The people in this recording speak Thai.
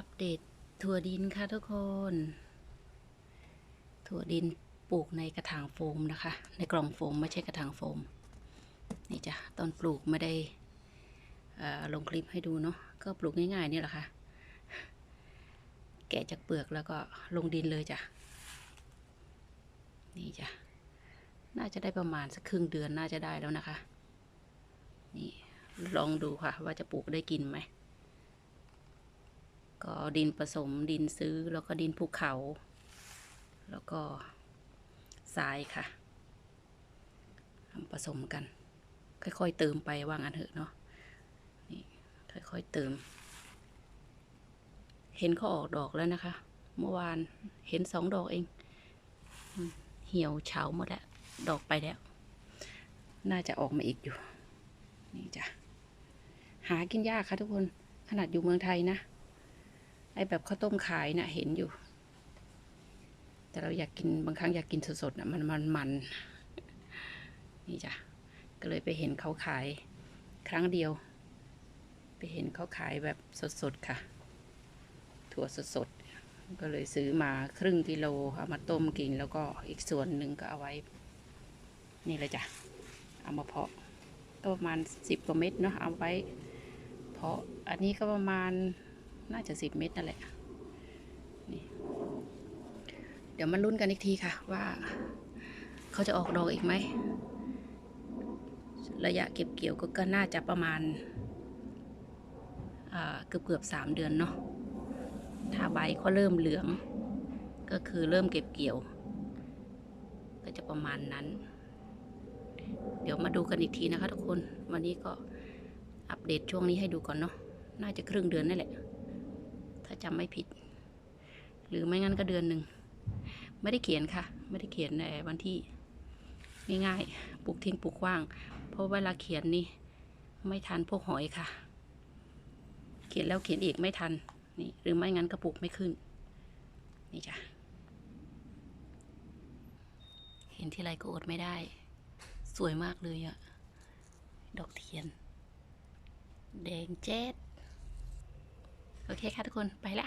อัปเดตถั่วดินค่ะทุกคน ถั่วดินปลูกในกระถางโฟมนะคะ ในกล่องโฟมไม่ใช่กระถางโฟม นี่จ้ะตอนปลูกไม่ได้ลงคลิปให้ดูเนาะก็ปลูกง่ายๆนี่แหละค่ะ แกะจากเปลือกแล้วก็ลงดินเลยจ้ะ นี่จ้ะ น่าจะได้ประมาณสักครึ่งเดือนน่าจะได้แล้วนะคะ นี่ลองดูค่ะว่าจะปลูกได้กินไหม ก็ดินผสมดินซื้อแล้วก็ดินภูเขา แล้วก็ทรายค่ะทำผสมกัน ค่อยๆเติมไปว่างันเถอะเนาะนี่ค่อยๆเติม เห็นเขาออกดอกแล้วนะคะ เมื่อวานเห็นสองดอกเองเหี่ยวเฉาหมดแล้วดอกไปแล้ว น่าจะออกมาอีกอยู่ นี่จ้ะหากินยากค่ะทุกคน ขนาดอยู่เมืองไทยนะ อแบบข้าวต้มขายนะ่ะเห็นอยู่ แต่เราอยากกินบางครั้งอยากกินสดๆนะมันมันมันนี่จ้ะก็เลยไปเห็นเขาขายครั้งเดียว ไปเห็นเขาขายแบบสดๆค่ะ ถั่วสดๆก็เลยซื้อมาครึ่งกิโลเอามาต้มกินแล้วก็อีกส่วนหนึ่งก็เอาไว้ นี่เลยจ้ะเอามาเพาะก็ประมาณสิบกว่าเม็ดเนาะเอาไว้ เพาะอันนี้ก็ประมาณ น่าจะสิบเม็ดนั่นแหละนี่เดี๋ยวมาลุ้นกันอีกทีค่ะ ว่า เขาจะออกดอกอีกไหม ระยะเก็บเกี่ยวก็ก็น่าจะประมาณเกือบเกือบสามเดือนเนาะถ้าใบเขาเริ่มเหลือง ก็คือเริ่มเก็บเกี่ยว ก็จะประมาณนั้น เดี๋ยวมาดูกันอีกทีนะคะทุกคน วันนี้ก็อัปเดตช่วงนี้ให้ดูก่อนเนาะ น่าจะครึ่งเดือนนั่นแหละ ถ้าจำไม่ผิด หรือไม่งั้นก็เดือนหนึ่ง ไม่ได้เขียนค่ะ ไม่ได้เขียนในวันที่ง่ายๆปลูกทิ้งปลูกว่าง เพราะเวลาเขียนนี่ไม่ทันพวกหอยค่ะ เขียนแล้วเขียนอีกไม่ทันนี่หรือไม่งั้นก็ปลูกไม่ขึ้น นี่จ้ะเห็นที่ไรก็อดไม่ได้ สวยมากเลยอะดอกเทียน แดงแจ๊ด โอเคค่ะทุกคนไปละ